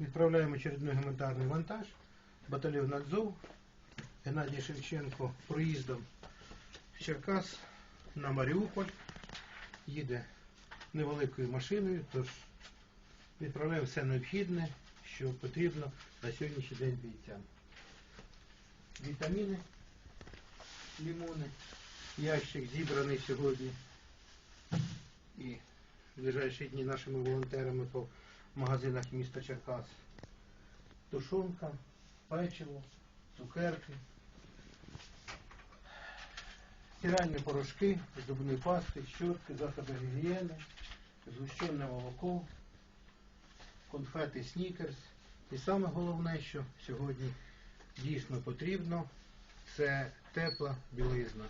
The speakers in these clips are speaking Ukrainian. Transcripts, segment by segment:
Відправляємо очередной гуманітарний вантаж. Батальйон Азов. Геннадій Шевченко проїздом з Черкас на Маріуполь. Їде невеликою машиною, тож відправляємо все необхідне, що потрібно на сьогоднішній день бійцям. Вітаміни, лімони, ящик зібраний сьогодні і в ближайші дні нашими волонтерами по магазинах міста Черкас. Тушонка, печиво, цукерки, стиральні порошки, зубні пасти, щотки, засоби гігієни, згущене молоко, конфети снікерс. І саме головне, що сьогодні дійсно потрібно, це тепла білизна.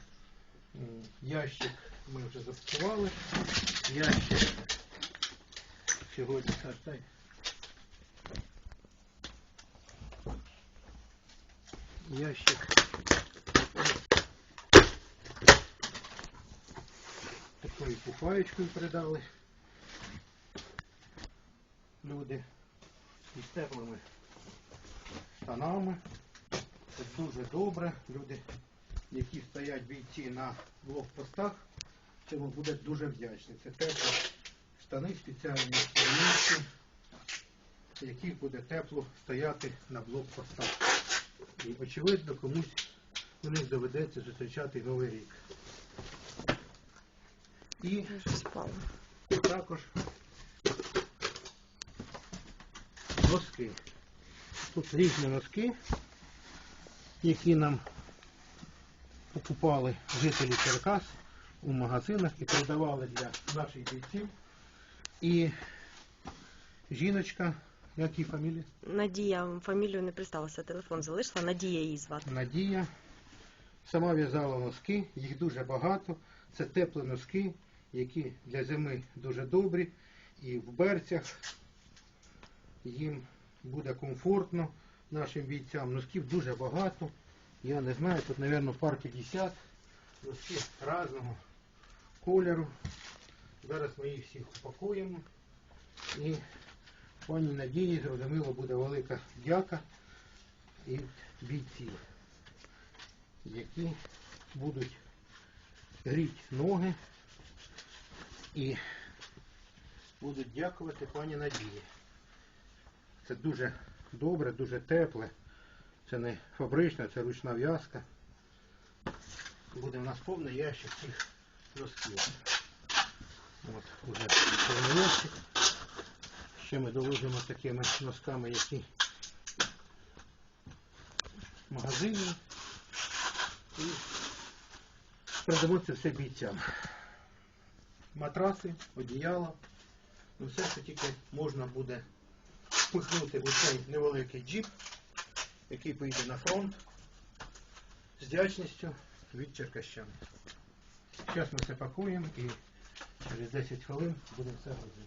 Ящик ми вже запакували. Ящик сьогодні Саш. Ящик. Такою пухаєчкою передали. Люди із теплими штанами. Це дуже добре. Люди, які стоять бійці на блокпостах, цьому буде дуже вдячні. Це теплі штани спеціальні місці, в яких буде тепло стояти на блокпостах. І очевидно комусь у них доведеться зустрічати Новий рік. І також носки. Тут різні носки, які нам покупали жителі Черкас у магазинах і передавали для наших бійців. І жіночка, як її фамілія? Надія фамілію не присталася, телефон залишила. Надія її звати. Надія. Сама в'язала носки, їх дуже багато. Це теплі носки, які для зими дуже добрі. І в берцях їм буде комфортно нашим бійцям. Носків дуже багато. Я не знаю, тут, мабуть, пар 50. Носки різного кольору. Зараз ми їх всіх упакуємо. І пані Надії, зрозуміло, буде велика дяка і бійців які будуть гріти ноги і будуть дякувати пані Надії. Це дуже добре, дуже тепле. Це не фабрична, це ручна в'язка. Буде в нас повний ящик цих носків. От, уже повний ящик. Ще ми доложимо такими носками, які магазині і передамо це все бійцям. Матраси, одіяла, ну все, що тільки можна буде впихнути в цей невеликий джіп, який поїде на фронт з вдячністю від черкащан. Зараз ми все пакуємо і через 10 хвилин будемо все возити.